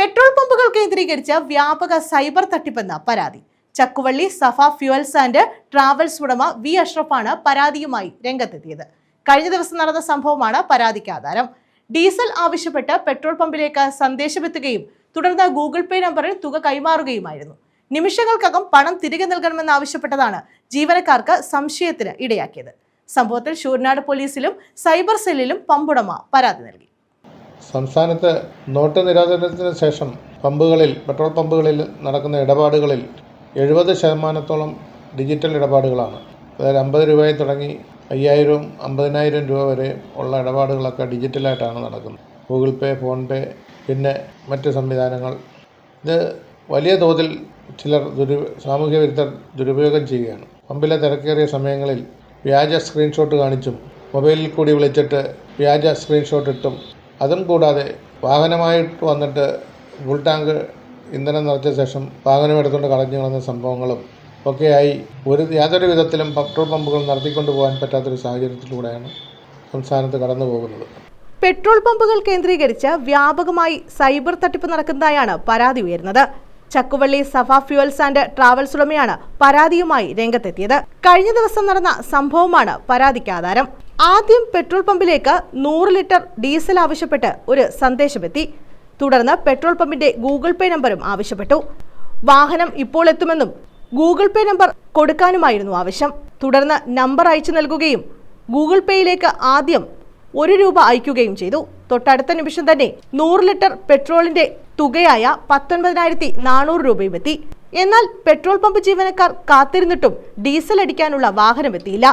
Petrol പമ്പുകൾ കേന്ദ്രീകരിച്ച വ്യാപക cyber തട്ടിപ്പെന്ന പരാതി. Chakkuvally Safa fuels and travels ഉടമ വി അഷ്റഫാണ് പരാതിയുമായി രംഗത്തെത്തിയത്. കഴിഞ്ഞ ദിവസം നടന്ന സംഭവമാണ് പരാതിക്ക് ആധാരം. ഡീസൽ ആവശ്യപ്പെട്ട് പെട്രോൾ പമ്പിലേക്ക് സന്ദേശമെത്തുകയും തുടർന്ന് ഗൂഗിൾ പേ നമ്പറിൽ തുക കൈമാറുകയുമായിരുന്നു. നിമിഷങ്ങൾക്കകം പണം തിരികെ നൽകണമെന്ന് ആവശ്യപ്പെട്ടതാണ് ജീവനക്കാർക്ക് സംശയത്തിന് ഇടയാക്കിയത്. സംഭവത്തിൽ ഷൂർനാട് പോലീസിലും സൈബർ സെല്ലിലും പമ്പുടമ പരാതി നൽകി. സംസ്ഥാനത്ത് നോട്ട് നിരോധനത്തിന് ശേഷം പമ്പുകളിൽ പെട്രോൾ പമ്പുകളിൽ നടക്കുന്ന ഇടപാടുകളിൽ എഴുപത് ശതമാനത്തോളം ഡിജിറ്റൽ ഇടപാടുകളാണ്. അതായത് അമ്പത് രൂപയിൽ തുടങ്ങി അയ്യായിരവും അമ്പതിനായിരം രൂപ വരെ ഉള്ള ഇടപാടുകളൊക്കെ ഡിജിറ്റലായിട്ടാണ് നടക്കുന്നത്. ഗൂഗിൾ പേ ഫോൺ പേ പിന്നെ മറ്റ് സംവിധാനങ്ങൾ. ഇത് വലിയ തോതിൽ ചിലർ ദുരു സാമൂഹ്യ വിരുദ്ധർ ദുരുപയോഗം ചെയ്യുകയാണ്. പമ്പിലെ തിരക്കേറിയ സമയങ്ങളിൽ വ്യാജ സ്ക്രീൻഷോട്ട് കാണിച്ചും മൊബൈലിൽ കൂടി വിളിച്ചിട്ട് വ്യാജ സ്ക്രീൻഷോട്ട് ഇട്ടും അതും കൂടാതെ വാഹനമായിട്ട് വന്നിട്ട് ഫുൾ ടാങ്ക് ഇന്ധനം നിറച്ച ശേഷം വാഹനം എടുത്തുകൊണ്ട് കളഞ്ഞു കളഞ്ഞ സംഭവങ്ങളും ഒക്കെയായി ഒരു യാതൊരു വിധത്തിലും പെട്രോൾ പമ്പുകൾ നടത്തിക്കൊണ്ട് പോകാൻ പറ്റാത്തൊരു സാഹചര്യത്തിലൂടെയാണ് സംസ്ഥാനത്ത് കടന്നു പോകുന്നത്. പെട്രോൾ പമ്പുകൾ കേന്ദ്രീകരിച്ച് വ്യാപകമായി സൈബർ തട്ടിപ്പ് നടക്കുന്നതായാണ് പരാതി ഉയർന്നത് Chakkuvally Safa fuels and travels ഉടമയാണ് പരാതിയുമായി രംഗത്തെത്തിയത്. കഴിഞ്ഞ ദിവസം നടന്ന സംഭവമാണ് പരാതിക്ക് ആധാരം. ആദ്യം പെട്രോൾ പമ്പിലേക്ക് നൂറ് ലിറ്റർ ഡീസൽ ആവശ്യപ്പെട്ട് ഒരു സന്ദേശമെത്തി. തുടർന്ന് പെട്രോൾ പമ്പിന്റെ ഗൂഗിൾ പേ നമ്പറും ആവശ്യപ്പെട്ടു. വാഹനം ഇപ്പോൾ എത്തുമെന്നും ഗൂഗിൾ പേ നമ്പർ കൊടുക്കാനുമായിരുന്നു ആവശ്യം. തുടർന്ന് നമ്പർ അയച്ചു നൽകുകയും ഗൂഗിൾ പേയിലേക്ക് ആദ്യം ഒരു രൂപ അയക്കുകയും ചെയ്തു. തൊട്ടടുത്ത നിമിഷം തന്നെ നൂറ് ലിറ്റർ പെട്രോളിന്റെ തുകയായ പത്തൊൻപതിനായിരത്തി നാനൂറ് രൂപയും എത്തി. എന്നാൽ പെട്രോൾ പമ്പ് ജീവനക്കാർ കാത്തിരുന്നിട്ടും ഡീസൽ അടിക്കാനുള്ള വാഹനം എത്തിയില്ല.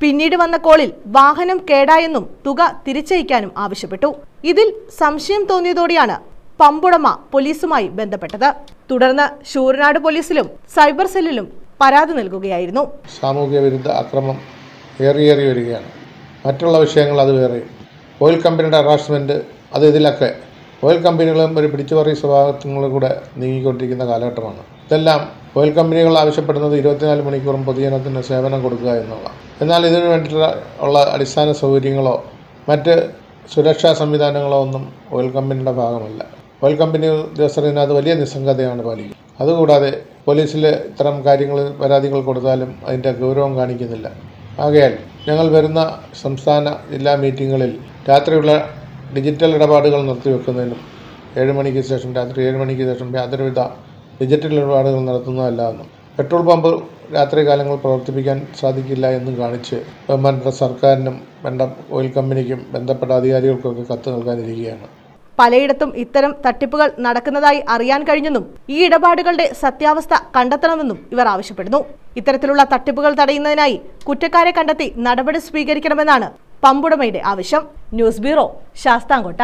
പിന്നീട് വന്ന കോളിൽ വാഹനം കേടായെന്നും തുക തിരിച്ചയക്കാനും ആവശ്യപ്പെട്ടു. ഇതിൽ സംശയം തോന്നിയതോടെയാണ് പമ്പുടമ പോലീസുമായി ബന്ധപ്പെട്ടത്. തുടർന്ന് ശൂരനാട് പോലീസിലും സൈബർ സെല്ലിലും പരാതി നൽകുകയായിരുന്നു. സാമൂഹ്യ വിരുദ്ധ അക്രമം ഏറിയേറി വരികയാണ്. മറ്റുള്ള വിഷയങ്ങൾ അത് വേറെ. ഓയിൽ കമ്പനിയുടെ ഹറാസ്മെന്റ് അത് ഇതിലൊക്കെ. ഓയിൽ കമ്പനികളും ഒരു പിടിച്ചുപറി സ്വഭാവത്തിലും കൂടെ നീങ്ങിക്കൊണ്ടിരിക്കുന്ന കാലഘട്ടമാണ്. ഇതെല്ലാം ഓയിൽ കമ്പനികൾ ആവശ്യപ്പെടുന്നത് ഇരുപത്തിനാല് മണിക്കൂറും പൊതുജനത്തിന് സേവനം കൊടുക്കുക എന്നുള്ള. എന്നാൽ ഇതിനു വേണ്ടിയിട്ടുള്ള ഉള്ള അടിസ്ഥാന സൗകര്യങ്ങളോ മറ്റ് സുരക്ഷാ സംവിധാനങ്ങളോ ഒന്നും ഓയിൽ കമ്പനിയുടെ ഭാഗമല്ല. ഓയിൽ കമ്പനി ഉദ്യോഗസ്ഥർ ഇതിനകത്ത് വലിയ നിസ്സംഗതയാണ് പാലിക്കുന്നത്. അതുകൂടാതെ പോലീസിൽ ഇത്തരം കാര്യങ്ങൾ പരാതികൾ കൊടുത്താലും അതിന്റെ ഗൗരവം കാണിക്കുന്നില്ല. ആകയാൽ ഞങ്ങൾ വരുന്ന സംസ്ഥാന ജില്ലാ മീറ്റിങ്ങുകളിൽ രാത്രിയുള്ള ഡിജിറ്റൽ ഇടപാടുകൾ നിർത്തിവെക്കുന്നതിനും ഏഴ് മണിക്ക് ശേഷം രാത്രി ഏഴ് മണിക്ക് ശേഷം യാതൊരുവിധ ഡിജിറ്റൽ ഇടപാടുകൾ നടത്തുന്നതല്ല എന്നും പെട്രോൾ പമ്പ് രാത്രി കാലങ്ങൾ പ്രവർത്തിപ്പിക്കാൻ സാധിക്കില്ല എന്നും കാണിച്ച് ബഹുമാനപ്പെട്ട സർക്കാരിനും വേണ്ട ഓയിൽ കമ്പനിക്കും ബന്ധപ്പെട്ട അധികാരികൾക്കൊക്കെ കത്ത് നൽകാനിരിക്കുകയാണ്. പലയിടത്തും ഇത്തരം തട്ടിപ്പുകൾ നടക്കുന്നതായി അറിയാൻ കഴിഞ്ഞെന്നും ഈ ഇടപാടുകളുടെ സത്യാവസ്ഥ കണ്ടെത്തണമെന്നും ഇവർ ആവശ്യപ്പെടുന്നു. ഇത്തരത്തിലുള്ള തട്ടിപ്പുകൾ തടയുന്നതിനായി കുറ്റക്കാരെ കണ്ടെത്തി നടപടി സ്വീകരിക്കണമെന്നാണ് പമ്പുടമയുടെ ആവശ്യം. News bureau Sasthamkotta.